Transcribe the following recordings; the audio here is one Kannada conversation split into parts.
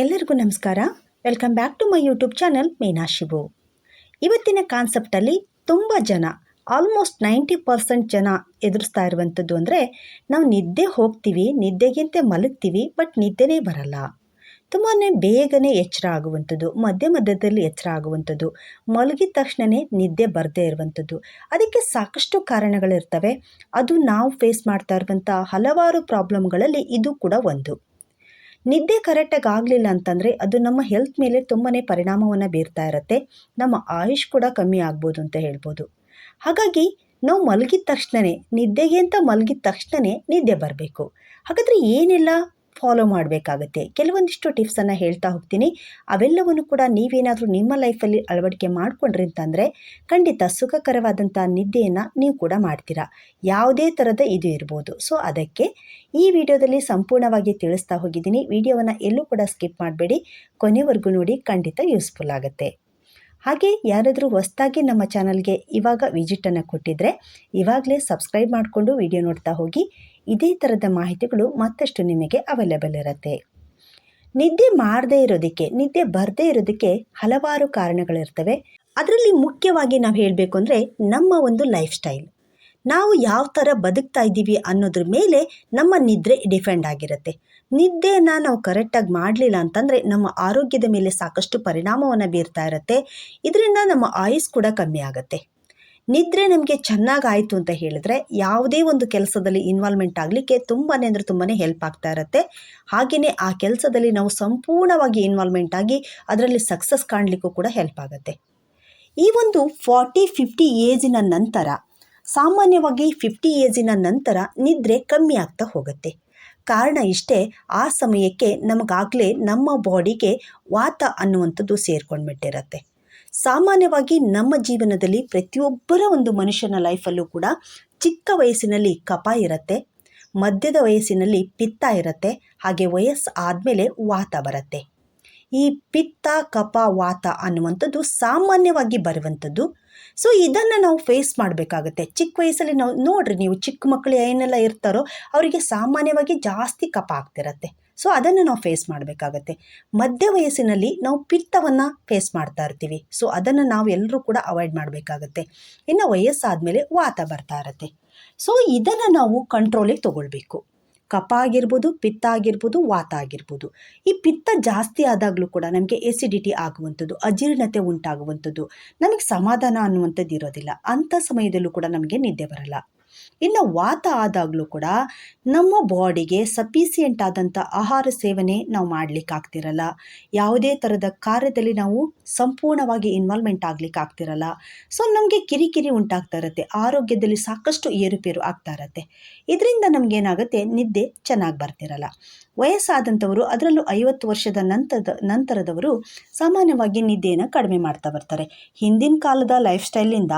ಎಲ್ಲರಿಗೂ ನಮಸ್ಕಾರ. Welcome back to my YouTube channel Meena Shivu ಇವತ್ತಿನ ಕಾನ್ಸೆಪ್ಟಲ್ಲಿ ತುಂಬ ಜನ ಆಲ್ಮೋಸ್ಟ್ ನೈಂಟಿ ಪರ್ಸೆಂಟ್ ಜನ ಎದುರಿಸ್ತಾ ಇರುವಂಥದ್ದು ಅಂದರೆ ನಾವು ನಿದ್ದೆ ಹೋಗ್ತೀವಿ, ನಿದ್ದೆಗಿಂತ ಮಲಗ್ತೀವಿ ಬಟ್ ನಿದ್ದೆನೇ ಬರಲ್ಲ. ತುಂಬಾ ಬೇಗನೆ ಎಚ್ಚರ ಆಗುವಂಥದ್ದು ಮಧ್ಯ ಮಧ್ಯದಲ್ಲಿ ಎಚ್ಚರ ಆಗುವಂಥದ್ದು ಮಲಗಿದ ತಕ್ಷಣವೇ ನಿದ್ದೆ ಬರದೇ ಇರುವಂಥದ್ದು ಅದಕ್ಕೆ ಸಾಕಷ್ಟು ಕಾರಣಗಳಿರ್ತವೆ. ಅದು ನಾವು ಫೇಸ್ ಮಾಡ್ತಾ ಇರುವಂಥ ಹಲವಾರು ಪ್ರಾಬ್ಲಮ್ಗಳಲ್ಲಿ ಇದು ಕೂಡ ಒಂದು. ನಿದ್ದೆ ಕರೆಕ್ಟಾಗಿ ಆಗಲಿಲ್ಲ ಅಂತಂದರೆ ಅದು ನಮ್ಮ ಹೆಲ್ತ್ ಮೇಲೆ ತುಂಬಾ ಪರಿಣಾಮವನ್ನು ಬೀರ್ತಾ ಇರುತ್ತೆ. ನಮ್ಮ ಆಯುಷ್ ಕೂಡ ಕಮ್ಮಿ ಆಗ್ಬೋದು ಅಂತ ಹೇಳ್ಬೋದು. ಹಾಗಾಗಿ ನಾವು ಮಲಗಿದ ತಕ್ಷಣವೇ ನಿದ್ದೆಗೆ ಅಂತ ಮಲಗಿದ ತಕ್ಷಣವೇ ನಿದ್ದೆ ಬರಬೇಕು. ಹಾಗಾದರೆ ಏನೆಲ್ಲ? ಫಾಲೋ ಮಾಡಬೇಕಾಗತ್ತೆ. ಕೆಲವೊಂದಿಷ್ಟು ಟಿಪ್ಸನ್ನು ಹೇಳ್ತಾ ಹೋಗ್ತೀನಿ. ಅವೆಲ್ಲವನ್ನು ಕೂಡ ನೀವೇನಾದರೂ ನಿಮ್ಮ ಲೈಫಲ್ಲಿ ಅಳವಡಿಕೆ ಮಾಡಿಕೊಂಡ್ರಿ ಅಂತಂದರೆ ಖಂಡಿತ ಸುಖಕರವಾದಂಥ ನಿದ್ದೆಯನ್ನು ನೀವು ಕೂಡ ಮಾಡ್ತೀರಾ. ಯಾವುದೇ ಥರದ ಇದು ಇರ್ಬೋದು. ಸೊ ಅದಕ್ಕೆ ಈ ವಿಡಿಯೋದಲ್ಲಿ ಸಂಪೂರ್ಣವಾಗಿ ತಿಳಿಸ್ತಾ ಹೋಗಿದ್ದೀನಿ. ವಿಡಿಯೋವನ್ನು ಎಲ್ಲೂ ಕೂಡ ಸ್ಕಿಪ್ ಮಾಡಬೇಡಿ. ಕೊನೆವರೆಗೂ ನೋಡಿ ಖಂಡಿತ ಯೂಸ್ಫುಲ್ ಆಗುತ್ತೆ. ಹಾಗೆ ಯಾರಾದರೂ ಹೊಸದಾಗಿ ನಮ್ಮ ಚಾನಲ್ಗೆ ಇವಾಗ ವಿಸಿಟನ್ನು ಕೊಟ್ಟಿದ್ರೆ, ಇವಾಗಲೇ ಸಬ್ಸ್ಕ್ರೈಬ್ ಮಾಡಿಕೊಂಡು ವಿಡಿಯೋ ನೋಡ್ತಾ ಹೋಗಿ. ಇದೇ ಥರದ ಮಾಹಿತಿಗಳು ಮತ್ತಷ್ಟು ನಿಮಗೆ ಅವೈಲೇಬಲ್ ಇರುತ್ತೆ ನಿದ್ದೆ ಮಾಡದೇ ಇರೋದಕ್ಕೆ, ನಿದ್ದೆ ಬರದೇ ಇರೋದಕ್ಕೆ ಹಲವಾರು ಕಾರಣಗಳಿರ್ತವೆ. ಅದರಲ್ಲಿ ಮುಖ್ಯವಾಗಿ ನಾವು ಹೇಳಬೇಕು ಅಂದರೆ ನಮ್ಮ ಒಂದು ಲೈಫ್ ಸ್ಟೈಲ್. ನಾವು ಯಾವ ಥರ ಬದುಕ್ತಾ ಇದ್ದೀವಿ ಅನ್ನೋದ್ರ ಮೇಲೆ ನಮ್ಮ ನಿದ್ರೆ ಡಿಪೆಂಡ್ ಆಗಿರುತ್ತೆ. ನಿದ್ದೆಯನ್ನು ನಾವು ಕರೆಕ್ಟಾಗಿ ಮಾಡಲಿಲ್ಲ ಅಂತಂದರೆ ನಮ್ಮ ಆರೋಗ್ಯದ ಮೇಲೆ ಸಾಕಷ್ಟು ಪರಿಣಾಮವನ್ನು ಬೀರ್ತಾ ಇರುತ್ತೆ. ಇದರಿಂದ ನಮ್ಮ ಆಯುಸ್ ಕೂಡ ಕಮ್ಮಿ ಆಗುತ್ತೆ. ನಿದ್ರೆ ನಮಗೆ ಚೆನ್ನಾಗಾಯಿತು ಅಂತ ಹೇಳಿದ್ರೆ ಯಾವುದೇ ಒಂದು ಕೆಲಸದಲ್ಲಿ ಇನ್ವಾಲ್ವ್ಮೆಂಟ್ ಆಗಲಿಕ್ಕೆ ತುಂಬಾ ಅಂದರೆ ತುಂಬಾ ಹೆಲ್ಪ್ ಆಗ್ತಾ ಇರುತ್ತೆ. ಹಾಗೆಯೇ ಆ ಕೆಲಸದಲ್ಲಿ ನಾವು ಸಂಪೂರ್ಣವಾಗಿ ಇನ್ವಾಲ್ವ್ಮೆಂಟ್ ಆಗಿ ಅದರಲ್ಲಿ ಸಕ್ಸಸ್ ಕಾಣಲಿಕ್ಕೂ ಕೂಡ ಹೆಲ್ಪ್ ಆಗುತ್ತೆ. ಈ ಒಂದು ಫಾರ್ಟಿ ಫಿಫ್ಟಿ ಏಜಿನ ನಂತರ, ಸಾಮಾನ್ಯವಾಗಿ ಫಿಫ್ಟಿ ಏಜಿನ ನಂತರ ನಿದ್ರೆ ಕಮ್ಮಿ ಆಗ್ತಾ ಹೋಗುತ್ತೆ. ಕಾರಣ ಇಷ್ಟೇ, ಆ ಸಮಯಕ್ಕೆ ನಮಗಾಗಲೇ ನಮ್ಮ ಬಾಡಿಗೆ ವಾತ ಅನ್ನುವಂಥದ್ದು ಸೇರ್ಕೊಂಡ್ಬಿಟ್ಟಿರತ್ತೆ. ಸಾಮಾನ್ಯವಾಗಿ ನಮ್ಮ ಜೀವನದಲ್ಲಿ ಪ್ರತಿಯೊಬ್ಬರ ಒಂದು ಮನುಷ್ಯನ ಲೈಫಲ್ಲೂ ಕೂಡ ಚಿಕ್ಕ ವಯಸ್ಸಿನಲ್ಲಿ ಕಪ ಇರುತ್ತೆ, ಮಧ್ಯದ ವಯಸ್ಸಿನಲ್ಲಿ ಪಿತ್ತ ಇರುತ್ತೆ, ಹಾಗೆ ವಯಸ್ಸು ಆದಮೇಲೆ ವಾತ ಬರುತ್ತೆ. ಈ ಪಿತ್ತ ಕಪ ವಾತ ಅನ್ನುವಂಥದ್ದು ಸಾಮಾನ್ಯವಾಗಿ ಬರುವಂಥದ್ದು. ಸೊ ಇದನ್ನು ನಾವು ಫೇಸ್ ಮಾಡಬೇಕಾಗುತ್ತೆ. ಚಿಕ್ಕ ವಯಸ್ಸಲ್ಲಿ ನಾವು ನೋಡ್ರಿ, ನೀವು ಚಿಕ್ಕ ಮಕ್ಕಳು ಏನೆಲ್ಲ ಇರ್ತಾರೋ, ಅವರಿಗೆ ಸಾಮಾನ್ಯವಾಗಿ ಜಾಸ್ತಿ ಕಪ ಆಗ್ತಿರತ್ತೆ. ಸೊ ಅದನ್ನು ನಾವು ಫೇಸ್ ಮಾಡಬೇಕಾಗತ್ತೆ. ಮಧ್ಯ ವಯಸ್ಸಿನಲ್ಲಿ ನಾವು ಪಿತ್ತವನ್ನು ಫೇಸ್ ಮಾಡ್ತಾ ಇರ್ತೀವಿ. ಸೊ ಅದನ್ನು ನಾವು ಎಲ್ಲರೂ ಕೂಡ ಅವಾಯ್ಡ್ ಮಾಡಬೇಕಾಗತ್ತೆ. ಇನ್ನು ವಯಸ್ಸಾದಮೇಲೆ ವಾತ ಬರ್ತಾ ಇರತ್ತೆ. ಸೊ ಇದನ್ನು ನಾವು ಕಂಟ್ರೋಲಿಗೆ ತೊಗೊಳ್ಬೇಕು. ಕಪ ಆಗಿರ್ಬೋದು, ಪಿತ್ತ ಆಗಿರ್ಬೋದು, ವಾತ ಆಗಿರ್ಬೋದು. ಈ ಪಿತ್ತ ಜಾಸ್ತಿ ಆದಾಗಲೂ ಕೂಡ ನಮಗೆ ಎಸಿಡಿಟಿ ಆಗುವಂಥದ್ದು, ಅಜೀರ್ಣತೆ ಉಂಟಾಗುವಂಥದ್ದು, ನಮಗೆ ಸಮಾಧಾನ ಅನ್ನುವಂಥದ್ದು ಇರೋದಿಲ್ಲ. ಅಂಥ ಸಮಯದಲ್ಲೂ ಕೂಡ ನಮಗೆ ನಿದ್ದೆ ಬರಲ್ಲ. ಇನ್ನು ವಾತ ಆದಾಗಲೂ ಕೂಡ ನಮ್ಮ ಬಾಡಿಗೆ ಸಫಿಸಿಯೆಂಟ್ ಆದಂಥ ಆಹಾರ ಸೇವನೆ ನಾವು ಮಾಡ್ಲಿಕ್ಕೆ ಆಗ್ತಿರಲ್ಲ. ಯಾವುದೇ ಥರದ ಕಾರ್ಯದಲ್ಲಿ ನಾವು ಸಂಪೂರ್ಣವಾಗಿ ಇನ್ವಾಲ್ವ್ಮೆಂಟ್ ಆಗ್ಲಿಕ್ಕೆ ಆಗ್ತಿರಲ್ಲ. ಸೊ ನಮಗೆ ಕಿರಿಕಿರಿ ಉಂಟಾಗ್ತಾ ಇರುತ್ತೆ. ಆರೋಗ್ಯದಲ್ಲಿ ಸಾಕಷ್ಟು ಏರುಪೇರು ಆಗ್ತಾ ಇರತ್ತೆ. ಇದರಿಂದ ನಮಗೇನಾಗುತ್ತೆ ನಿದ್ದೆ ಚೆನ್ನಾಗಿ ಬರ್ತಿರಲ್ಲ. ವಯಸ್ಸಾದಂಥವರು ಅದರಲ್ಲೂ ಐವತ್ತು ವರ್ಷದ ನಂತರದ ನಂತರದವರು ಸಾಮಾನ್ಯವಾಗಿ ನಿದ್ದೆಯನ್ನು ಕಡಿಮೆ ಮಾಡ್ತಾ ಬರ್ತಾರೆ. ಹಿಂದಿನ ಕಾಲದ ಲೈಫ್ ಸ್ಟೈಲಿಂದ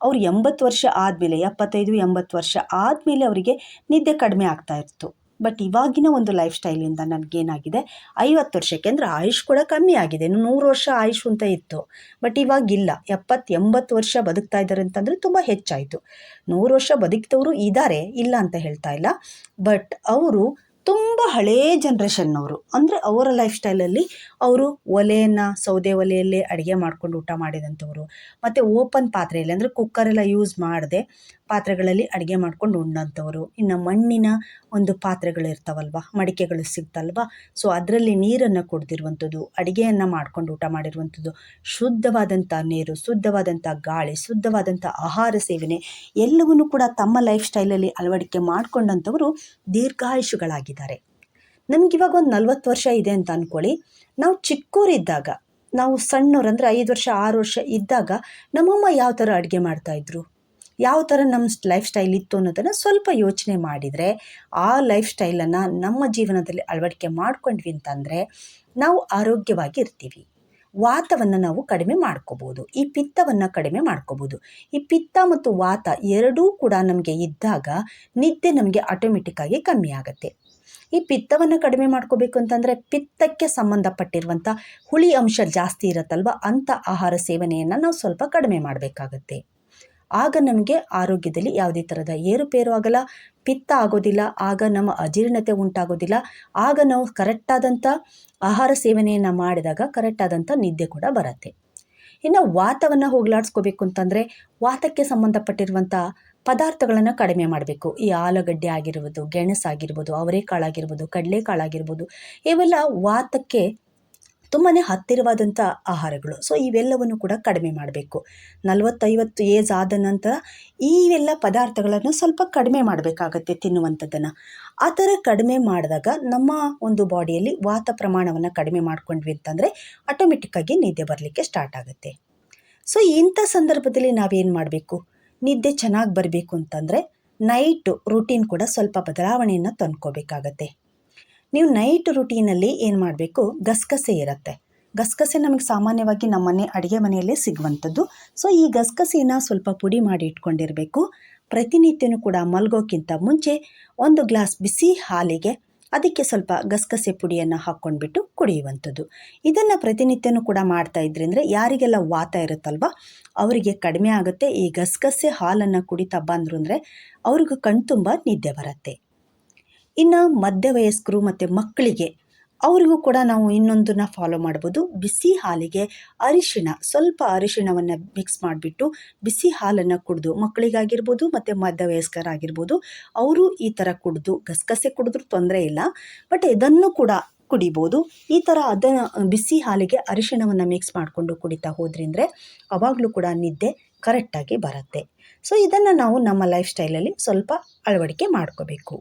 ಅವರು ಎಂಬತ್ತು ವರ್ಷ ಆದಮೇಲೆ, ಎಪ್ಪತ್ತೈದು, ಎಂಬತ್ತು ವರ್ಷ ಆದಮೇಲೆ ಅವರಿಗೆ ನಿದ್ದೆ ಕಡಿಮೆ ಆಗ್ತಾ ಇತ್ತು. ಬಟ್ ಇವಾಗಿನ ಒಂದು ಲೈಫ್ ಸ್ಟೈಲಿಂದ ನನಗೇನಾಗಿದೆ, ಐವತ್ತು ವರ್ಷಕ್ಕೆ ಅಂದರೆ ಆಯುಷ್ ಕೂಡ ಕಮ್ಮಿ ಆಗಿದೆ. ನೂರು ವರ್ಷ ಆಯುಷ್ ಅಂತ ಇತ್ತು. ಬಟ್ ಇವಾಗಿಲ್ಲ. ಎಪ್ಪತ್ತು, ಎಂಬತ್ತು ವರ್ಷ ಬದುಕ್ತಾ ಇದ್ದಾರೆ ಅಂತಂದರೆ ತುಂಬ ಹೆಚ್ಚಾಯಿತು. ನೂರು ವರ್ಷ ಬದುಕಿದವರು ಇದ್ದಾರೆ ಇಲ್ಲ ಅಂತ ಹೇಳ್ತಾ ಇಲ್ಲ. ಬಟ್ ಅವರು ತುಂಬ ಹಳೇ ಜನ್ರೇಷನ್ನವರು ಅಂದರೆ ಅವರ ಲೈಫ್ ಸ್ಟೈಲಲ್ಲಿ ಅವರು ಒಲೆಯನ್ನು, ಸೌದೆ ಒಲೆಯಲ್ಲೇ ಅಡುಗೆ ಮಾಡ್ಕೊಂಡು ಊಟ ಮಾಡಿದಂಥವರು. ಮತ್ತು ಓಪನ್ ಪಾತ್ರೆಯಲ್ಲಿ ಅಂದರೆ ಕುಕ್ಕರೆಲ್ಲ ಯೂಸ್ ಮಾಡದೆ. ಪಾತ್ರೆಗಳಲ್ಲಿ ಅಡುಗೆ ಮಾಡ್ಕೊಂಡು ಉಣ್ಣಂಥವ್ರು. ಇನ್ನು ಮಣ್ಣಿನ ಒಂದು ಪಾತ್ರೆಗಳು ಇರ್ತಾವಲ್ವ, ಮಡಿಕೆಗಳು ಸಿಗ್ತಲ್ವ? ಸೊ ಅದರಲ್ಲಿ ನೀರನ್ನು ಕುಡ್ದಿರುವಂಥದ್ದು, ಅಡುಗೆಯನ್ನು ಮಾಡ್ಕೊಂಡು ಊಟ ಮಾಡಿರುವಂಥದ್ದು, ಶುದ್ಧವಾದಂಥ ನೀರು, ಶುದ್ಧವಾದಂಥ ಗಾಳಿ, ಶುದ್ಧವಾದಂಥ ಆಹಾರ ಸೇವನೆ, ಎಲ್ಲವನ್ನೂ ಕೂಡ ತಮ್ಮ ಲೈಫ್ ಸ್ಟೈಲಲ್ಲಿ ಅಳವಡಿಕೆ ಮಾಡಿಕೊಂಡಂಥವರು ದೀರ್ಘಾಯುಷುಗಳಾಗಿದ್ದಾರೆ. ನಮಗಿವಾಗ ಒಂದು ನಲ್ವತ್ತು ವರ್ಷ ಇದೆ ಅಂತ ಅಂದ್ಕೊಳ್ಳಿ ನಾವು ಚಿಕ್ಕವರಿದ್ದಾಗ ನಾವು ಸಣ್ಣವ್ರು ಅಂದರೆ ಐದು ವರ್ಷ, ಆರು ವರ್ಷ ಇದ್ದಾಗ ನಮ್ಮಮ್ಮ ಯಾವ ಥರ ಅಡುಗೆ ಮಾಡ್ತಾಯಿದ್ರು ಯಾವ ಥರ ನಮ್ಮ ಲೈಫ್ ಸ್ಟೈಲ್ ಇತ್ತು ಅನ್ನೋದನ್ನು ಸ್ವಲ್ಪ ಯೋಚನೆ ಮಾಡಿದರೆ, ಆ ಲೈಫ್ ಸ್ಟೈಲನ್ನು ನಮ್ಮ ಜೀವನದಲ್ಲಿ ಅಳವಡಿಕೆ ಮಾಡ್ಕೊಂಡ್ವಿ ಅಂತಂದರೆ, ನಾವು ಆರೋಗ್ಯವಾಗಿ ಇರ್ತೀವಿ. ವಾತವನ್ನು ನಾವು ಕಡಿಮೆ ಮಾಡ್ಕೋಬೋದು. ಈ ಪಿತ್ತವನ್ನು ಕಡಿಮೆ ಮಾಡ್ಕೋಬೋದು. ಈ ಪಿತ್ತ ಮತ್ತು ವಾತ ಎರಡೂ ಕೂಡ ನಮಗೆ ಇದ್ದಾಗ ನಿದ್ದೆ ನಮಗೆ ಆಟೋಮೆಟಿಕ್ಕಾಗಿ ಕಮ್ಮಿ ಆಗುತ್ತೆ. ಈ ಪಿತ್ತವನ್ನು ಕಡಿಮೆ ಮಾಡ್ಕೋಬೇಕು ಅಂತಂದರೆ, ಪಿತ್ತಕ್ಕೆ ಸಂಬಂಧಪಟ್ಟಿರುವಂಥ ಹುಳಿ ಅಂಶ ಜಾಸ್ತಿ ಇರುತ್ತಲ್ವ ಅಂಥ ಆಹಾರ ಸೇವನೆಯನ್ನು ನಾವು ಸ್ವಲ್ಪ ಕಡಿಮೆ ಮಾಡಬೇಕಾಗತ್ತೆ. ಆಗ ನಮಗೆ ಆರೋಗ್ಯದಲ್ಲಿ ಯಾವುದೇ ಥರದ ಏರುಪೇರು ಆಗಲ್ಲ, ಪಿತ್ತ ಆಗೋದಿಲ್ಲ, ಆಗ ನಮ್ಮ ಅಜೀರ್ಣತೆ ಉಂಟಾಗೋದಿಲ್ಲ, ಆಗ ನಾವು ಕರೆಕ್ಟಾದಂಥ ಆಹಾರ ಸೇವನೆಯನ್ನು ಮಾಡಿದಾಗ ಕರೆಕ್ಟಾದಂಥ ನಿದ್ದೆ ಕೂಡ ಬರುತ್ತೆ. ಇನ್ನು ವಾತವನ್ನು ಹೋಗಲಾಡಿಸ್ಕೋಬೇಕು ಅಂತಂದರೆ ವಾತಕ್ಕೆ ಸಂಬಂಧಪಟ್ಟಿರುವಂಥ ಪದಾರ್ಥಗಳನ್ನು ಕಡಿಮೆ ಮಾಡಬೇಕು. ಈ ಆಲೂಗಡ್ಡೆ ಆಗಿರ್ಬೋದು ಗೆಣಸಾಗಿರ್ಬೋದು ಅವರೆಕಾಳಾಗಿರ್ಬೋದು ಕಡಲೆಕಾಳಾಗಿರ್ಬೋದು ಇವೆಲ್ಲ ವಾತಕ್ಕೆ ತುಂಬಾ ಹತ್ತಿರವಾದಂಥ ಆಹಾರಗಳು. ಸೊ ಇವೆಲ್ಲವನ್ನು ಕೂಡ ಕಡಿಮೆ ಮಾಡಬೇಕು. ನಲವತ್ತೈವತ್ತು ಏಜ್ ಆದ ನಂತರ ಇವೆಲ್ಲ ಪದಾರ್ಥಗಳನ್ನು ಸ್ವಲ್ಪ ಕಡಿಮೆ ಮಾಡಬೇಕಾಗತ್ತೆ ತಿನ್ನುವಂಥದ್ದನ್ನು. ಆ ಥರ ಕಡಿಮೆ ಮಾಡಿದಾಗ ನಮ್ಮ ಒಂದು ಬಾಡಿಯಲ್ಲಿ ವಾತ ಪ್ರಮಾಣವನ್ನು ಕಡಿಮೆ ಮಾಡ್ಕೊಂಡ್ವಿ ಅಂತಂದರೆ ಆಟೋಮೆಟಿಕ್ಕಾಗಿ ನಿದ್ದೆ ಬರಲಿಕ್ಕೆ ಸ್ಟಾರ್ಟ್ ಆಗುತ್ತೆ. ಸೊ ಇಂಥ ಸಂದರ್ಭದಲ್ಲಿ ನಾವೇನು ಮಾಡಬೇಕು? ನಿದ್ದೆ ಚೆನ್ನಾಗಿ ಬರಬೇಕು ಅಂತಂದರೆ ನೈಟು ರೂಟೀನ್ ಕೂಡ ಸ್ವಲ್ಪ ಬದಲಾವಣೆಯನ್ನು ತಂದ್ಕೋಬೇಕಾಗತ್ತೆ. ನೀವು ನೈಟ್ ರುಟೀನಲ್ಲಿ ಏನು ಮಾಡಬೇಕು? ಗಸಗಸೆ ಇರುತ್ತೆ. ಗಸಗಸೆ ನಮಗೆ ಸಾಮಾನ್ಯವಾಗಿ ನಮ್ಮ ಮನೆ, ಅಡುಗೆ ಮನೆಯಲ್ಲೇ ಸಿಗುವಂಥದ್ದು. ಸೊ ಈ ಗಸಗಸೆನ ಸ್ವಲ್ಪ ಪುಡಿ ಮಾಡಿ ಇಟ್ಕೊಂಡಿರಬೇಕು. ಪ್ರತಿನಿತ್ಯನೂ ಕೂಡ ಮಲಗೋಕ್ಕಿಂತ ಮುಂಚೆ ಒಂದು ಗ್ಲಾಸ್ ಬಿಸಿ ಹಾಲಿಗೆ ಅದಕ್ಕೆ ಸ್ವಲ್ಪ ಗಸಗಸೆ ಪುಡಿಯನ್ನು ಹಾಕ್ಕೊಂಡ್ಬಿಟ್ಟು ಕುಡಿಯುವಂಥದ್ದು. ಇದನ್ನು ಪ್ರತಿನಿತ್ಯನೂ ಕೂಡ ಮಾಡ್ತಾ ಅಂದರೆ ಯಾರಿಗೆಲ್ಲ ವಾತ ಇರುತ್ತಲ್ವ, ಅವರಿಗೆ ಕಡಿಮೆ ಆಗುತ್ತೆ. ಈ ಗಸಗಸೆ ಹಾಲನ್ನು ಕುಡಿತಾ ಬಂದರು ಅಂದರೆ ಅವ್ರಿಗೂ ಕಣ್ತುಂಬ ನಿದ್ದೆ ಬರುತ್ತೆ. ಇನ್ನು ಮಧ್ಯವಯಸ್ಕರು ಮತ್ತು ಮಕ್ಕಳಿಗೆ ಅವರಿಗೂ ಕೂಡ ನಾವು ಇನ್ನೊಂದನ್ನು ಫಾಲೋ ಮಾಡ್ಬೋದು. ಬಿಸಿ ಹಾಲಿಗೆ ಅರಿಶಿಣ, ಸ್ವಲ್ಪ ಅರಿಶಿಣವನ್ನು ಮಿಕ್ಸ್ ಮಾಡಿಬಿಟ್ಟು ಬಿಸಿ ಹಾಲನ್ನು ಕುಡಿದು ಮಕ್ಕಳಿಗಾಗಿರ್ಬೋದು ಮತ್ತು ಮಧ್ಯವಯಸ್ಕರಾಗಿರ್ಬೋದು ಅವರು ಈ ಥರ ಕುಡಿದು ಗಸಗಸೆ ಕುಡಿದ್ರೂ ತೊಂದರೆ ಇಲ್ಲ. ಬಟ್ ಇದನ್ನು ಕೂಡ ಕುಡಿಬೋದು. ಈ ಥರ ಅದನ್ನು ಬಿಸಿ ಹಾಲಿಗೆ ಅರಿಶಿಣವನ್ನು ಮಿಕ್ಸ್ ಮಾಡಿಕೊಂಡು ಕುಡಿತಾ ಹೋದ್ರಿಂದರೆ ಅವಾಗಲೂ ಕೂಡ ನಿದ್ದೆ ಕರೆಕ್ಟಾಗಿ ಬರುತ್ತೆ. ಸೊ ಇದನ್ನು ನಾವು ನಮ್ಮ ಲೈಫ್ ಸ್ಟೈಲಲ್ಲಿ ಸ್ವಲ್ಪ ಅಳವಡಿಕೆ ಮಾಡ್ಕೋಬೇಕು.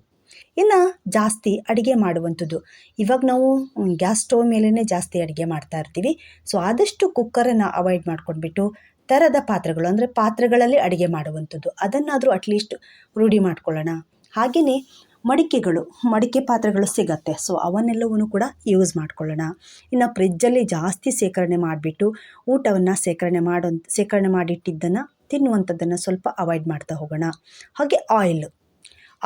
ಇನ್ನು ಜಾಸ್ತಿ ಅಡುಗೆ ಮಾಡುವಂಥದ್ದು. ಇವಾಗ ನಾವು ಗ್ಯಾಸ್ ಸ್ಟವ್ ಮೇಲೇ ಜಾಸ್ತಿ ಅಡುಗೆ ಮಾಡ್ತಾ ಇರ್ತೀವಿ. ಸೊ ಆದಷ್ಟು ಕುಕ್ಕರನ್ನು ಅವಾಯ್ಡ್ ಮಾಡ್ಕೊಂಡ್ಬಿಟ್ಟು ಥರದ ಪಾತ್ರೆಗಳು, ಅಂದರೆ ಪಾತ್ರೆಗಳಲ್ಲಿ ಅಡುಗೆ ಮಾಡುವಂಥದ್ದು. ಅದನ್ನಾದರೂ ಅಟ್ಲೀಸ್ಟ್ ರೂಢಿ ಮಾಡ್ಕೊಳ್ಳೋಣ. ಹಾಗೆಯೇ ಮಡಿಕೆಗಳು, ಮಡಿಕೆ ಪಾತ್ರೆಗಳು ಸಿಗತ್ತೆ. ಸೊ ಅವನ್ನೆಲ್ಲವೂ ಕೂಡ ಯೂಸ್ ಮಾಡ್ಕೊಳ್ಳೋಣ. ಇನ್ನು ಫ್ರಿಜ್ಜಲ್ಲಿ ಜಾಸ್ತಿ ಶೇಖರಣೆ ಮಾಡಿಬಿಟ್ಟು ಊಟವನ್ನು ಶೇಖರಣೆ ಮಾಡೋ ಶೇಖರಣೆ ಮಾಡಿಟ್ಟಿದ್ದನ್ನು ತಿನ್ನುವಂಥದ್ದನ್ನು ಸ್ವಲ್ಪ ಅವಾಯ್ಡ್ ಮಾಡ್ತಾ ಹೋಗೋಣ. ಹಾಗೆ ಆಯಿಲ್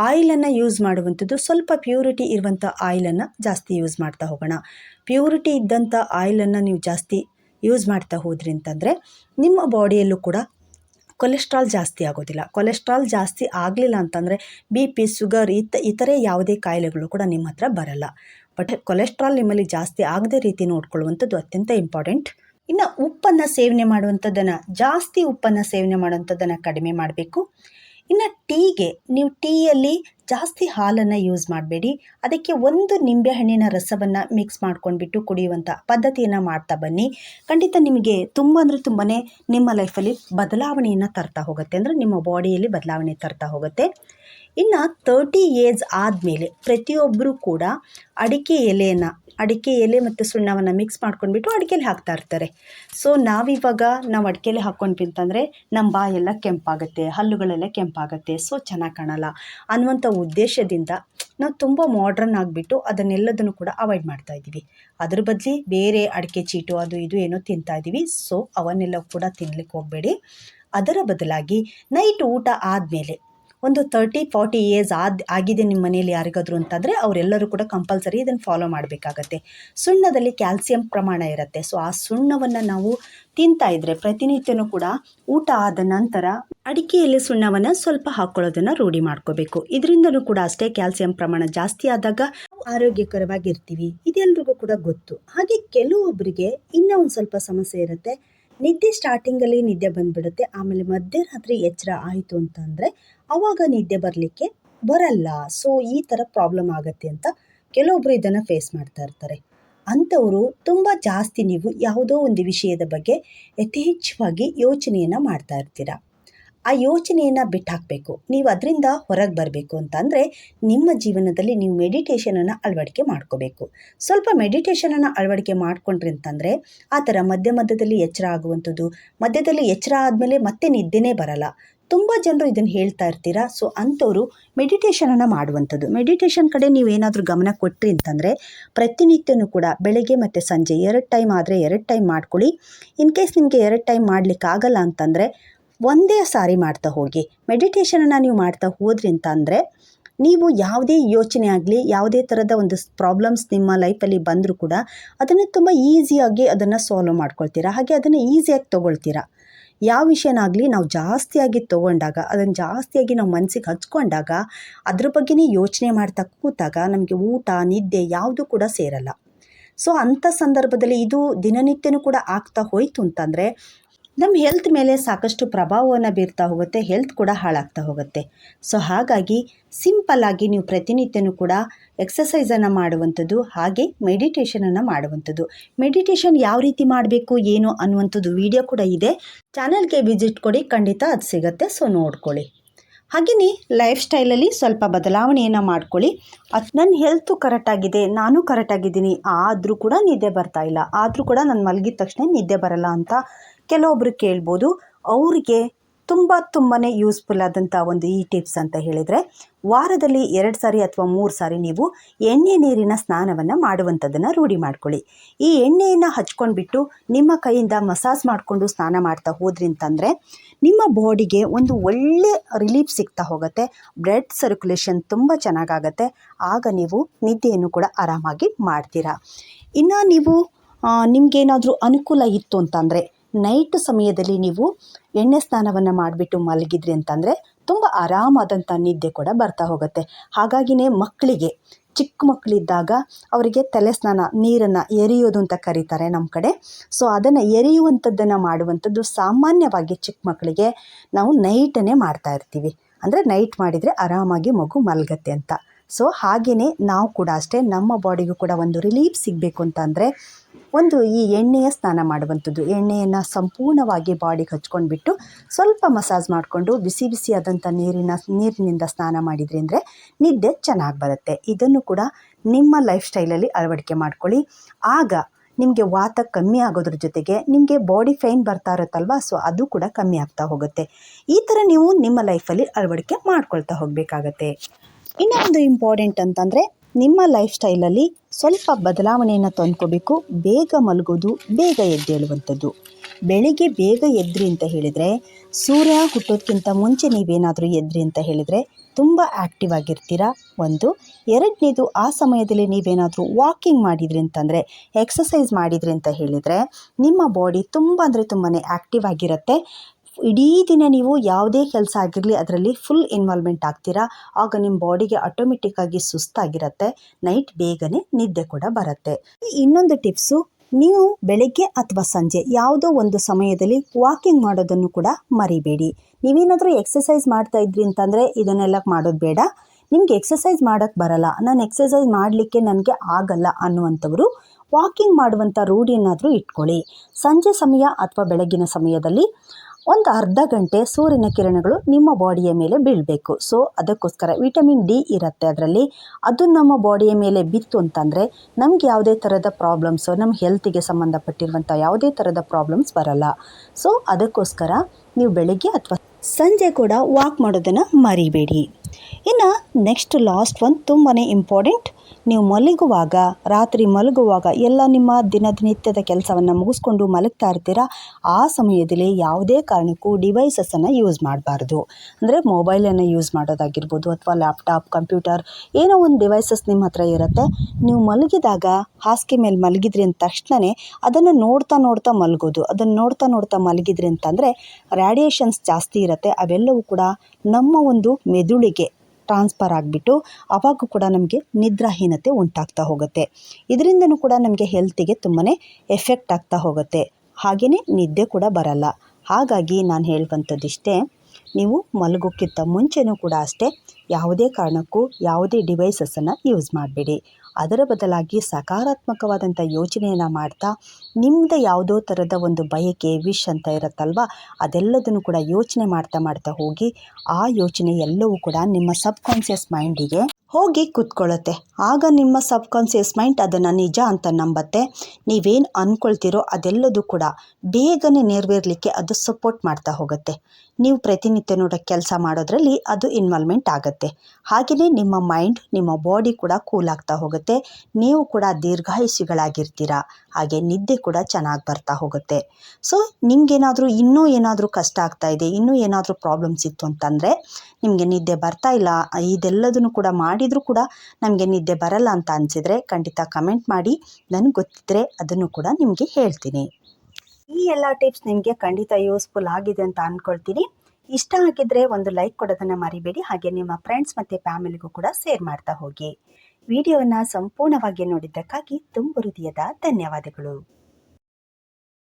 ಆಯಿಲನ್ನು ಯೂಸ್ ಮಾಡುವಂಥದ್ದು ಸ್ವಲ್ಪ ಪ್ಯೂರಿಟಿ ಇರುವಂಥ ಆಯಿಲನ್ನು ಜಾಸ್ತಿ ಯೂಸ್ ಮಾಡ್ತಾ ಹೋಗೋಣ. ಪ್ಯೂರಿಟಿ ಇದ್ದಂಥ ಆಯಿಲನ್ನು ನೀವು ಜಾಸ್ತಿ ಯೂಸ್ ಮಾಡ್ತಾ ಹೋದ್ರಿ ಅಂತಂದರೆ ನಿಮ್ಮ ಬಾಡಿಯಲ್ಲೂ ಕೂಡ ಕೊಲೆಸ್ಟ್ರಾಲ್ ಜಾಸ್ತಿ ಆಗೋದಿಲ್ಲ. ಕೊಲೆಸ್ಟ್ರಾಲ್ ಜಾಸ್ತಿ ಆಗಲಿಲ್ಲ ಅಂತಂದರೆ ಬಿ ಪಿ ಸುಗರ್ ಇತ್ತ, ಇತರೆ ಯಾವುದೇ ಕಾಯಿಲೆಗಳು ಕೂಡ ನಿಮ್ಮ ಹತ್ರ ಬರಲ್ಲ. ಬಟ್ ಕೊಲೆಸ್ಟ್ರಾಲ್ ನಿಮ್ಮಲ್ಲಿ ಜಾಸ್ತಿ ಆಗದೇ ರೀತಿ ನೋಡ್ಕೊಳ್ಳುವಂಥದ್ದು ಅತ್ಯಂತ ಇಂಪಾರ್ಟೆಂಟ್ ಇನ್ನು ಉಪ್ಪನ್ನು ಸೇವನೆ ಮಾಡುವಂಥದ್ದನ್ನು, ಜಾಸ್ತಿ ಉಪ್ಪನ್ನು ಸೇವನೆ ಮಾಡುವಂಥದ್ದನ್ನು ಕಡಿಮೆ ಮಾಡಬೇಕು. ಇನ್ನು ಟೀಗೆ ನೀವು ಟೀಯಲ್ಲಿ ಜಾಸ್ತಿ ಹಾಲನ್ನು ಯೂಸ್ ಮಾಡಬೇಡಿ. ಅದಕ್ಕೆ ಒಂದು ನಿಂಬೆಹಣ್ಣಿನ ರಸವನ್ನು ಮಿಕ್ಸ್ ಮಾಡ್ಕೊಂಡ್ಬಿಟ್ಟು ಕುಡಿಯುವಂಥ ಪದ್ಧತಿಯನ್ನು ಮಾಡ್ತಾ ಬನ್ನಿ. ಖಂಡಿತ ನಿಮಗೆ ತುಂಬ ಅಂದರೆ ತುಂಬಾ ನಿಮ್ಮ ಲೈಫಲ್ಲಿ ಬದಲಾವಣೆಯನ್ನು ತರ್ತಾ ಹೋಗುತ್ತೆ. ಅಂದರೆ ನಿಮ್ಮ ಬಾಡಿಯಲ್ಲಿ ಬದಲಾವಣೆ ತರ್ತಾ ಹೋಗುತ್ತೆ. ಇನ್ನು ತರ್ಟಿ ಏಜ್ ಆದಮೇಲೆ ಪ್ರತಿಯೊಬ್ಬರೂ ಕೂಡ ಅಡಿಕೆ ಎಲೆಯನ್ನು ಅಡಿಕೆ ಎಲೆ ಮತ್ತು ಸುಣ್ಣವನ್ನು ಮಿಕ್ಸ್ ಮಾಡ್ಕೊಂಡ್ಬಿಟ್ಟು ಅಡಿಕೆಲಿ ಹಾಕ್ತಾ ಇರ್ತಾರೆ. ಸೊ ನಾವಿವಾಗ ನಾವು ಅಡಿಕೆಲೆ ಹಾಕ್ಕೊಂಡ್ವಿ ಅಂತಂದರೆ ನಮ್ಮ ಬಾಯೆಲ್ಲ ಕೆಂಪಾಗುತ್ತೆ, ಹಲ್ಲುಗಳೆಲ್ಲ ಕೆಂಪಾಗುತ್ತೆ. ಸೊ ಚೆನ್ನಾಗಿ ಕಾಣಲ್ಲ. ಅನ್ನುವಂಥ ಉದ್ದೇಶದಿಂದ ನಾವು ತುಂಬ ಮಾಡ್ರನ್ ಆಗಿಬಿಟ್ಟು ಅದನ್ನೆಲ್ಲದನ್ನು ಕೂಡ ಅವಾಯ್ಡ್ ಮಾಡ್ತಾ ಇದ್ದೀವಿ. ಅದ್ರ ಬದಲಿ ಬೇರೆ ಅಡಿಕೆ ಚೀಟು ಅದು ಇದು ಏನೋ ತಿಂತಾ ಇದ್ದೀವಿ. ಸೊ ಅವನ್ನೆಲ್ಲ ಕೂಡ ತಿನ್ಲಿಕ್ಕೆ ಹೋಗಬೇಡಿ. ಅದರ ಬದಲಾಗಿ ನೈಟ್ ಊಟ ಆದಮೇಲೆ ಒಂದು ತರ್ಟಿ ಫಾರ್ಟಿ ಇಯರ್ಸ್ ಆದ, ಆಗಿದೆ ನಿಮ್ಮ ಮನೆಯಲ್ಲಿ ಯಾರಿಗಾದರೂ ಅಂತಂದರೆ ಅವರೆಲ್ಲರೂ ಕೂಡ ಕಂಪಲ್ಸರಿ ಇದನ್ನು ಫಾಲೋ ಮಾಡಬೇಕಾಗತ್ತೆ. ಸುಣ್ಣದಲ್ಲಿ ಕ್ಯಾಲ್ಸಿಯಂ ಪ್ರಮಾಣ ಇರುತ್ತೆ. ಸೊ ಆ ಸುಣ್ಣವನ್ನು ನಾವು ತಿಂತಾ ಇದ್ದರೆ ಪ್ರತಿನಿತ್ಯನೂ ಕೂಡ ಊಟ ಆದ ನಂತರ ಅಡಿಕೆಯಲ್ಲಿ ಸುಣ್ಣವನ್ನು ಸ್ವಲ್ಪ ಹಾಕ್ಕೊಳ್ಳೋದನ್ನು ರೂಢಿ ಮಾಡ್ಕೋಬೇಕು. ಇದರಿಂದನೂ ಕೂಡ ಅಷ್ಟೇ ಕ್ಯಾಲ್ಸಿಯಂ ಪ್ರಮಾಣ ಜಾಸ್ತಿ ಆದಾಗ ಆರೋಗ್ಯಕರವಾಗಿರ್ತೀವಿ. ಇದೆಲ್ಲರಿಗೂ ಕೂಡ ಗೊತ್ತು. ಹಾಗೆ ಕೆಲವೊಬ್ಬರಿಗೆ ಇನ್ನೂ ಒಂದು ಸ್ವಲ್ಪ ಸಮಸ್ಯೆ ಇರುತ್ತೆ. ನಿದ್ದೆ ಸ್ಟಾರ್ಟಿಂಗಲ್ಲಿ ನಿದ್ದೆ ಬಂದುಬಿಡುತ್ತೆ. ಆಮೇಲೆ ಮಧ್ಯರಾತ್ರಿ ಎಚ್ಚರ ಆಯಿತು ಅಂತಂದರೆ ಆವಾಗ ನಿದ್ದೆ ಬರಲಿಕ್ಕೆ ಬರಲ್ಲ. ಸೊ ಈ ಥರ ಪ್ರಾಬ್ಲಮ್ ಆಗುತ್ತೆ ಅಂತ ಕೆಲವೊಬ್ಬರು ಇದನ್ನು ಫೇಸ್ ಮಾಡ್ತಾ ಇರ್ತಾರೆ. ಅಂಥವರು ತುಂಬ ಜಾಸ್ತಿ ನೀವು ಯಾವುದೋ ಒಂದು ವಿಷಯದ ಬಗ್ಗೆ ಯಥೇಚ್ಛವಾಗಿ ಯೋಚನೆಯನ್ನು ಮಾಡ್ತಾ ಇರ್ತೀರ? ಆ ಯೋಚನೆಯನ್ನು ಬಿಟ್ಟಾಕಬೇಕು. ನೀವು ಅದರಿಂದ ಹೊರಗೆ ಬರಬೇಕು ಅಂತಂದರೆ ನಿಮ್ಮ ಜೀವನದಲ್ಲಿ ನೀವು ಮೆಡಿಟೇಷನನ್ನು ಅಳವಡಿಕೆ ಮಾಡ್ಕೋಬೇಕು. ಸ್ವಲ್ಪ ಮೆಡಿಟೇಷನನ್ನು ಅಳವಡಿಕೆ ಮಾಡಿಕೊಂಡ್ರಿ ಅಂತಂದರೆ ಆ ಥರ ಮಧ್ಯ ಮಧ್ಯದಲ್ಲಿ ಎಚ್ಚರ ಆಗುವಂಥದ್ದು, ಮಧ್ಯದಲ್ಲಿ ಎಚ್ಚರ ಆದಮೇಲೆ ಮತ್ತೆ ನಿದ್ದೆನೇ ಬರಲ್ಲ. ತುಂಬ ಜನರು ಇದನ್ನು ಹೇಳ್ತಾ ಇರ್ತೀರಾ? ಸೊ ಅಂಥವರು ಮೆಡಿಟೇಷನನ್ನು ಮಾಡುವಂಥದ್ದು. ಮೆಡಿಟೇಷನ್ ಕಡೆ ನೀವು ಏನಾದರೂ ಗಮನ ಕೊಟ್ರಿ ಅಂತಂದರೆ, ಪ್ರತಿನಿತ್ಯನೂ ಕೂಡ ಬೆಳಗ್ಗೆ ಮತ್ತು ಸಂಜೆ ಎರಡು ಟೈಮ್ ಆದರೆ ಎರಡು ಟೈಮ್ ಮಾಡ್ಕೊಳ್ಳಿ. ಇನ್ ಕೇಸ್ ನಿಮಗೆ ಎರಡು ಟೈಮ್ ಮಾಡಲಿಕ್ಕಾಗಲ್ಲ ಅಂತಂದರೆ, ಒಂದೇ ಸಾರಿ ಮಾಡ್ತಾ ಹೋಗಿ. ಮೆಡಿಟೇಷನನ್ನು ನೀವು ಮಾಡ್ತಾ ಹೋದ್ರಿ ಅಂತ ಅಂದರೆ ನೀವು ಯಾವುದೇ ಯೋಚನೆ ಆಗಲಿ, ಯಾವುದೇ ಥರದ ಒಂದು ಪ್ರಾಬ್ಲಮ್ಸ್ ನಿಮ್ಮ ಲೈಫಲ್ಲಿ ಬಂದರೂ ಕೂಡ, ಅದನ್ನು ತುಂಬ ಈಸಿಯಾಗಿ ಅದನ್ನು ಸಾಲ್ವ್ ಮಾಡ್ಕೊಳ್ತೀರಾ? ಹಾಗೆ ಅದನ್ನು ಈಸಿಯಾಗಿ ತೊಗೊಳ್ತೀರಾ? ಯಾವ ವಿಷಯನಾಗಲಿ ನಾವು ಜಾಸ್ತಿಯಾಗಿ ತೊಗೊಂಡಾಗ, ಅದನ್ನು ಜಾಸ್ತಿಯಾಗಿ ನಾವು ಮನಸ್ಸಿಗೆ ಹಚ್ಕೊಂಡಾಗ, ಅದ್ರ ಬಗ್ಗೆನೇ ಯೋಚನೆ ಮಾಡ್ತಾ ಕೂತಾಗ ನಮಗೆ ಊಟ, ನಿದ್ದೆ ಯಾವುದೂ ಕೂಡ ಸೇರಲ್ಲ. ಸೊ ಅಂಥ ಸಂದರ್ಭದಲ್ಲಿ ಇದು ದಿನನಿತ್ಯನೂ ಕೂಡ ಆಗ್ತಾ ಹೋಯಿತು ಅಂತಂದರೆ ನಮ್ಮ ಹೆಲ್ತ್ ಮೇಲೆ ಸಾಕಷ್ಟು ಪ್ರಭಾವವನ್ನು ಬೀರ್ತಾ ಹೋಗುತ್ತೆ ಹೆಲ್ತ್ ಕೂಡ ಹಾಳಾಗ್ತಾ ಹೋಗುತ್ತೆ. ಸೊ ಹಾಗಾಗಿ ಸಿಂಪಲ್ಲಾಗಿ ನೀವು ಪ್ರತಿನಿತ್ಯನೂ ಕೂಡ ಎಕ್ಸಸೈಸನ್ನು ಮಾಡುವಂಥದ್ದು, ಹಾಗೆ ಮೆಡಿಟೇಷನನ್ನು ಮಾಡುವಂಥದ್ದು. ಮೆಡಿಟೇಷನ್ ಯಾವ ರೀತಿ ಮಾಡಬೇಕು, ಏನು ಅನ್ನುವಂಥದ್ದು ವಿಡಿಯೋ ಕೂಡ ಇದೆ. ಚಾನಲ್ಗೆ ವಿಸಿಟ್ ಕೊಡಿ, ಖಂಡಿತ ಅದು ಸಿಗುತ್ತೆ. ಸೊ ನೋಡ್ಕೊಳ್ಳಿ. ಹಾಗೆಯೇ ಲೈಫ್ ಸ್ಟೈಲಲ್ಲಿ ಸ್ವಲ್ಪ ಬದಲಾವಣೆಯನ್ನು ಮಾಡ್ಕೊಳ್ಳಿ. ಅದು ನನ್ನ ಹೆಲ್ತು ಕರೆಕ್ಟಾಗಿದೆ ನಾನು ಕರೆಕ್ಟಾಗಿದ್ದೀನಿ ಆದರೂ ಕೂಡ ನಿದ್ದೆ ಬರ್ತಾ ಇಲ್ಲ. ಆದರೂ ಕೂಡ ನಾನು ಮಲಗಿದ ತಕ್ಷಣ ನಿದ್ದೆ ಬರಲ್ಲ ಅಂತ ಕೆಲವೊಬ್ಬರು ಕೇಳ್ಬೋದು, ಅವರಿಗೆ ತುಂಬ ತುಂಬಾ ಯೂಸ್ಫುಲ್ ಆದಂಥ ಒಂದು ಈ ಟಿಪ್ಸ್ ಅಂತ ಹೇಳಿದರೆ, ವಾರದಲ್ಲಿ ಎರಡು ಸಾರಿ ಅಥವಾ ಮೂರು ಸಾರಿ ನೀವು ಎಣ್ಣೆ ನೀರಿನ ಸ್ನಾನವನ್ನು ಮಾಡುವಂಥದ್ದನ್ನು ರೂಢಿ ಮಾಡ್ಕೊಳ್ಳಿ. ಈ ಎಣ್ಣೆಯನ್ನು ಹಚ್ಕೊಂಡ್ಬಿಟ್ಟು ನಿಮ್ಮ ಕೈಯಿಂದ ಮಸಾಜ್ ಮಾಡಿಕೊಂಡು ಸ್ನಾನ ಮಾಡ್ತಾ ಹೋದ್ರಿ ಅಂತಂದರೆ ನಿಮ್ಮ ಬಾಡಿಗೆ ಒಂದು ಒಳ್ಳೆ ರಿಲೀಫ್ ಸಿಗ್ತಾ ಹೋಗುತ್ತೆ ಬ್ಲಡ್ ಸರ್ಕ್ಯುಲೇಷನ್ ತುಂಬ ಚೆನ್ನಾಗಾಗತ್ತೆ, ಆಗ ನೀವು ನಿದ್ದೆಯನ್ನು ಕೂಡ ಆರಾಮಾಗಿ ಮಾಡ್ತೀರಾ. ಇನ್ನು ನೀವು ನಿಮಗೇನಾದರೂ ಅನುಕೂಲ ಇತ್ತು ಅಂತಂದರೆ ನೈಟ್ ಸಮಯದಲ್ಲಿ ನೀವು ಎಣ್ಣೆ ಸ್ನಾನವನ್ನು ಮಾಡಿಬಿಟ್ಟು ಮಲಗಿದ್ರಿ ಅಂತಂದರೆ ತುಂಬ ಆರಾಮಾದಂಥ ನಿದ್ದೆ ಕೂಡ ಬರ್ತಾ ಹೋಗುತ್ತೆ. ಹಾಗಾಗಿನೇ ಮಕ್ಕಳಿಗೆ, ಚಿಕ್ಕ ಮಕ್ಕಳಿದ್ದಾಗ ಅವರಿಗೆ ತಲೆ ಸ್ನಾನ, ನೀರನ್ನು ಎರೆಯೋದು ಅಂತ ಕರೀತಾರೆ ನಮ್ಮ ಕಡೆ. ಸೊ ಅದನ್ನು ಎರೆಯುವಂಥದ್ದನ್ನು ಮಾಡುವಂಥದ್ದು ಸಾಮಾನ್ಯವಾಗಿ ಚಿಕ್ಕ ಮಕ್ಕಳಿಗೆ ನಾವು ನೈಟನ್ನೇ ಮಾಡ್ತಾ ಇರ್ತೀವಿ. ಅಂದರೆ ನೈಟ್ ಮಾಡಿದರೆ ಆರಾಮಾಗಿ ಮಗು ಮಲಗತ್ತೆ ಅಂತ. ಸೊ ಹಾಗೆಯೇ ನಾವು ಕೂಡ ಅಷ್ಟೇ ನಮ್ಮ ಬಾಡಿಗೂ ಕೂಡ ಒಂದು ರಿಲೀಫ್ ಸಿಗಬೇಕು ಅಂತಂದರೆ ಒಂದು ಈ ಎಣ್ಣೆಯ ಸ್ನಾನ ಮಾಡುವಂಥದ್ದು. ಎಣ್ಣೆಯನ್ನು ಸಂಪೂರ್ಣವಾಗಿ ಬಾಡಿಗೆ ಹಚ್ಕೊಂಡ್ಬಿಟ್ಟು ಸ್ವಲ್ಪ ಮಸಾಜ್ ಮಾಡಿಕೊಂಡು ಬಿಸಿ ಬಿಸಿ ಆದಂಥ ನೀರಿನ, ನೀರಿನಿಂದ ಸ್ನಾನ ಮಾಡಿದ್ರಿ ಅಂದರೆ ನಿದ್ದೆ ಚೆನ್ನಾಗಿ ಬರುತ್ತೆ. ಇದನ್ನು ಕೂಡ ನಿಮ್ಮ ಲೈಫ್ ಸ್ಟೈಲಲ್ಲಿ ಅಳವಡಿಕೆ ಮಾಡ್ಕೊಳ್ಳಿ. ಆಗ ನಿಮಗೆ ವಾತ ಕಮ್ಮಿ ಆಗೋದ್ರ ಜೊತೆಗೆ ನಿಮಗೆ ಬಾಡಿ ಫೈನ್ ಬರ್ತಾ ಇರುತ್ತಲ್ವ? ಸೊ ಅದು ಕೂಡ ಕಮ್ಮಿ ಆಗ್ತಾ ಹೋಗುತ್ತೆ. ಈ ಥರ ನೀವು ನಿಮ್ಮ ಲೈಫಲ್ಲಿ ಅಳವಡಿಕೆ ಮಾಡ್ಕೊಳ್ತಾ ಹೋಗಬೇಕಾಗತ್ತೆ. ಇನ್ನೊಂದು ಇಂಪಾರ್ಟೆಂಟ್ ಅಂತಂದರೆ ನಿಮ್ಮ ಲೈಫ್ ಸ್ಟೈಲಲ್ಲಿ ಸ್ವಲ್ಪ ಬದಲಾವಣೆಯನ್ನು ತಂದ್ಕೋಬೇಕು, ಬೇಗ ಮಲಗೋದು, ಬೇಗ ಎದ್ದೇಳುವಂಥದ್ದು ಬೆಳಿಗ್ಗೆ ಬೇಗ ಎದ್ರಿ ಅಂತ ಹೇಳಿದರೆ, ಸೂರ್ಯ ಹುಟ್ಟೋದಕ್ಕಿಂತ ಮುಂಚೆ ನೀವೇನಾದರೂ ಎದ್ರಿ ಅಂತ ಹೇಳಿದರೆ ತುಂಬ ಆ್ಯಕ್ಟಿವ್ ಆಗಿರ್ತೀರ? ಒಂದು. ಎರಡನೇದು, ಆ ಸಮಯದಲ್ಲಿ ನೀವೇನಾದರೂ ವಾಕಿಂಗ್ ಮಾಡಿದ್ರಿ ಅಂತಂದರೆ ಎಕ್ಸಸೈಸ್ ಮಾಡಿದ್ರಿ ಅಂತ ಹೇಳಿದರೆ, ನಿಮ್ಮ ಬಾಡಿ ತುಂಬ ಅಂದರೆ ತುಂಬಾ ಆ್ಯಕ್ಟಿವ್ ಆಗಿರುತ್ತೆ. ಇಡೀ ದಿನ ನೀವು ಯಾವುದೇ ಕೆಲಸ ಆಗಿರಲಿ, ಅದರಲ್ಲಿ ಫುಲ್ ಇನ್ವಾಲ್ವ್ಮೆಂಟ್ ಆಗ್ತೀರಾ? ಆಗ ನಿಮ್ಮ ಬಾಡಿಗೆ ಆಟೋಮೆಟಿಕ್ಕಾಗಿ ಸುಸ್ತಾಗಿರುತ್ತೆ. ನೈಟ್ ಬೇಗನೆ ನಿದ್ದೆ ಕೂಡ ಬರುತ್ತೆ. ಇನ್ನೊಂದು ಟಿಪ್ಸು ನೀವು ಬೆಳಗ್ಗೆ ಅಥವಾ ಸಂಜೆ ಯಾವುದೋ ಒಂದು ಸಮಯದಲ್ಲಿ ವಾಕಿಂಗ್ ಮಾಡೋದನ್ನು ಕೂಡ ಮರಿಬೇಡಿ. ನೀವೇನಾದರೂ ಎಕ್ಸಸೈಸ್ ಮಾಡ್ತಾ ಇದ್ರಿ ಅಂತಂದರೆ ಇದನ್ನೆಲ್ಲ ಮಾಡೋದು ಬೇಡ. ನಿಮಗೆ ಎಕ್ಸಸೈಸ್ ಮಾಡೋಕ್ಕೆ ಬರಲ್ಲ. ನಾನು ಎಕ್ಸಸೈಸ್ ಮಾಡಲಿಕ್ಕೆ ನನಗೆ ಆಗಲ್ಲ ಅನ್ನುವಂಥವರು ವಾಕಿಂಗ್ ಮಾಡುವಂಥ ರೂಢಿಯನ್ನಾದರೂ ಇಟ್ಕೊಳ್ಳಿ. ಸಂಜೆ ಸಮಯ ಅಥವಾ ಬೆಳಗಿನ ಸಮಯದಲ್ಲಿ ಒಂದು ಅರ್ಧ ಗಂಟೆ ಸೂರ್ಯನ ಕಿರಣಗಳು ನಿಮ್ಮ ಬಾಡಿಯ ಮೇಲೆ ಬೀಳಬೇಕು. ಸೊ ಅದಕ್ಕೋಸ್ಕರ ವಿಟಮಿನ್ ಡಿ ಇರುತ್ತೆ ಅದರಲ್ಲಿ. ಅದು ನಮ್ಮ ಬಾಡಿಯ ಮೇಲೆ ಬಿತ್ತು ಅಂತಂದರೆ ನಮ್ಗೆ ಯಾವುದೇ ಥರದ ಪ್ರಾಬ್ಲಮ್ಸು, ನಮ್ಮ ಹೆಲ್ತಿಗೆ ಸಂಬಂಧಪಟ್ಟಿರುವಂಥ ಯಾವುದೇ ಥರದ ಪ್ರಾಬ್ಲಮ್ಸ್ ಬರಲ್ಲ. ಸೊ ಅದಕ್ಕೋಸ್ಕರ ನೀವು ಬೆಳಿಗ್ಗೆ ಅಥವಾ ಸಂಜೆ ಕೂಡ ವಾಕ್ ಮಾಡೋದನ್ನು ಮರಿಬೇಡಿ. ಇನ್ನು ನೆಕ್ಸ್ಟ್ ಲಾಸ್ಟ್ ಒನ್ ತುಂಬಾ ಇಂಪಾರ್ಟೆಂಟ್ ನೀವು ಮಲಗುವಾಗ, ರಾತ್ರಿ ಮಲಗುವಾಗ ಎಲ್ಲ ನಿಮ್ಮ ದಿನನಿತ್ಯದ ಕೆಲಸವನ್ನು ಮುಗಿಸ್ಕೊಂಡು ಮಲಗ್ತಾ ಇರ್ತೀರ? ಆ ಸಮಯದಲ್ಲಿ ಯಾವುದೇ ಕಾರಣಕ್ಕೂ ಡಿವೈಸಸನ್ನು ಯೂಸ್ ಮಾಡಬಾರ್ದು. ಅಂದರೆ ಮೊಬೈಲನ್ನು ಯೂಸ್ ಮಾಡೋದಾಗಿರ್ಬೋದು ಅಥವಾ ಲ್ಯಾಪ್ಟಾಪ್ ಕಂಪ್ಯೂಟರ್ ಏನೋ ಒಂದು ಡಿವೈಸಸ್ ನಿಮ್ಮ ಹತ್ರ ಇರುತ್ತೆ. ನೀವು ಮಲಗಿದಾಗ ಹಾಸಿಗೆ ಮೇಲೆ ಮಲಗಿದ್ರಿ ಅಂದ ತಕ್ಷಣವೇ ಅದನ್ನು ನೋಡ್ತಾ ನೋಡ್ತಾ ಮಲಗೋದು. ಅದನ್ನು ನೋಡ್ತಾ ನೋಡ್ತಾ ಮಲಗಿದ್ರಿ ಅಂತಂದರೆ ರ್ಯಾಡಿಯೇಷನ್ಸ್ ಜಾಸ್ತಿ ಇರುತ್ತೆ. ಅವೆಲ್ಲವೂ ಕೂಡ ನಮ್ಮ ಒಂದು ಮೆದುಳಿಗೆ ಟ್ರಾನ್ಸ್ಫರ್ ಆಗಿಬಿಟ್ಟು ಅವಾಗ ಕೂಡ ನಮಗೆ ನಿದ್ರಾಹೀನತೆ ಉಂಟಾಗ್ತಾ ಹೋಗುತ್ತೆ. ಇದರಿಂದನೂ ಕೂಡ ನಮಗೆ ಹೆಲ್ತಿಗೆ ತುಂಬಾ ಎಫೆಕ್ಟ್ ಆಗ್ತಾ ಹೋಗುತ್ತೆ. ಹಾಗೆಯೇ ನಿದ್ದೆ ಕೂಡ ಬರಲ್ಲ. ಹಾಗಾಗಿ ನಾನು ಹೇಳುವಂಥದ್ದಿಷ್ಟೇ, ನೀವು ಮಲಗೋಕ್ಕಿಂತ ಮುಂಚೆನೂ ಕೂಡ ಅಷ್ಟೇ ಯಾವುದೇ ಕಾರಣಕ್ಕೂ ಯಾವುದೇ ಡಿವೈಸಸನ್ನು ಯೂಸ್ ಮಾಡಬೇಡಿ. ಅದರ ಬದಲಾಗಿ ಸಕಾರಾತ್ಮಕವಾದಂಥ ಯೋಚನೆಯನ್ನು ಮಾಡ್ತಾ ನಿಮ್ಮದೇ ಯಾವುದೋ ಥರದ ಒಂದು ಬಯಕೆ ವಿಶ್ ಅಂತ ಇರುತ್ತಲ್ವ? ಅದೆಲ್ಲದನ್ನು ಕೂಡ ಯೋಚನೆ ಮಾಡ್ತಾ ಮಾಡ್ತಾ ಹೋಗಿ, ಆ ಯೋಚನೆ ಎಲ್ಲವೂ ಕೂಡ ನಿಮ್ಮ ಸಬ್ಕಾನ್ಷಿಯಸ್ ಮೈಂಡಿಗೆ ಹೋಗಿ ಕೂತ್ಕೊಳ್ಳುತ್ತೆ. ಆಗ ನಿಮ್ಮ ಸಬ್ಕಾನ್ಷಿಯಸ್ ಮೈಂಡ್ ಅದನ್ನು ನಿಜ ಅಂತ ನಂಬತ್ತೆ. ನೀವೇನು ಅಂದ್ಕೊಳ್ತೀರೋ ಅದೆಲ್ಲದೂ ಕೂಡ ಬೇಗನೆ ನೆರವೇರಲಿಕ್ಕೆ ಅದು ಸಪೋರ್ಟ್ ಮಾಡ್ತಾ ಹೋಗುತ್ತೆ. ನೀವು ಪ್ರತಿನಿತ್ಯ ನೋಡೋ ಕೆಲಸ ಮಾಡೋದ್ರಲ್ಲಿ ಅದು ಇನ್ವಾಲ್ವ್ಮೆಂಟ್ ಆಗುತ್ತೆ. ಹಾಗೆಯೇ ನಿಮ್ಮ ಮೈಂಡ್ ನಿಮ್ಮ ಬಾಡಿ ಕೂಡ ಕೂಲ್ ಆಗ್ತಾ ಹೋಗುತ್ತೆ. ನೀವು ಕೂಡ ದೀರ್ಘಾಯುಷಿಗಳಾಗಿರ್ತೀರ ಹಾಗೆ ನಿದ್ದೆ ಕೂಡ ಚೆನ್ನಾಗಿ ಬರ್ತಾ ಹೋಗುತ್ತೆ. ಸೊ ನಿಮಗೇನಾದರೂ ಇನ್ನೂ ಏನಾದರೂ ಕಷ್ಟ ಆಗ್ತಾ ಇದೆ, ಇನ್ನೂ ಏನಾದರೂ ಪ್ರಾಬ್ಲಮ್ಸ್ ಇತ್ತು ಅಂತಂದರೆ, ನಿಮಗೆ ನಿದ್ದೆ ಬರ್ತಾ ಇಲ್ಲ, ಇದೆಲ್ಲದನ್ನು ಕೂಡ ಮಾಡಿದರೂ ಕೂಡ ನಮಗೆ ನಿದ್ದೆ ಬರಲ್ಲ ಅಂತ ಅನಿಸಿದರೆ ಖಂಡಿತ ಕಮೆಂಟ್ ಮಾಡಿ. ನನಗೆ ಗೊತ್ತಿದ್ದರೆ ಅದನ್ನು ಕೂಡ ನಿಮಗೆ ಹೇಳ್ತೀನಿ. ಈ ಎಲ್ಲ ಟಿಪ್ಸ್ ನಿಮಗೆ ಖಂಡಿತ ಯೂಸ್ಫುಲ್ ಆಗಿದೆ ಅಂತ ಅಂದ್ಕೊಳ್ತೀನಿ ಇಷ್ಟ ಆಗಿದ್ರೆ ಒಂದು ಲೈಕ್ ಕೊಡೋದನ್ನು ಮರಿಬೇಡಿ. ಹಾಗೆ ನಿಮ್ಮ ಫ್ರೆಂಡ್ಸ್ ಮತ್ತು ಫ್ಯಾಮಿಲಿಗೂ ಕೂಡ ಶೇರ್ ಮಾಡ್ತಾ ಹೋಗಿ. ವಿಡಿಯೋನ ಸಂಪೂರ್ಣವಾಗಿ ನೋಡಿದ್ದಕ್ಕಾಗಿ ತುಂಬ ಹೃದಯದ ಧನ್ಯವಾದಗಳು.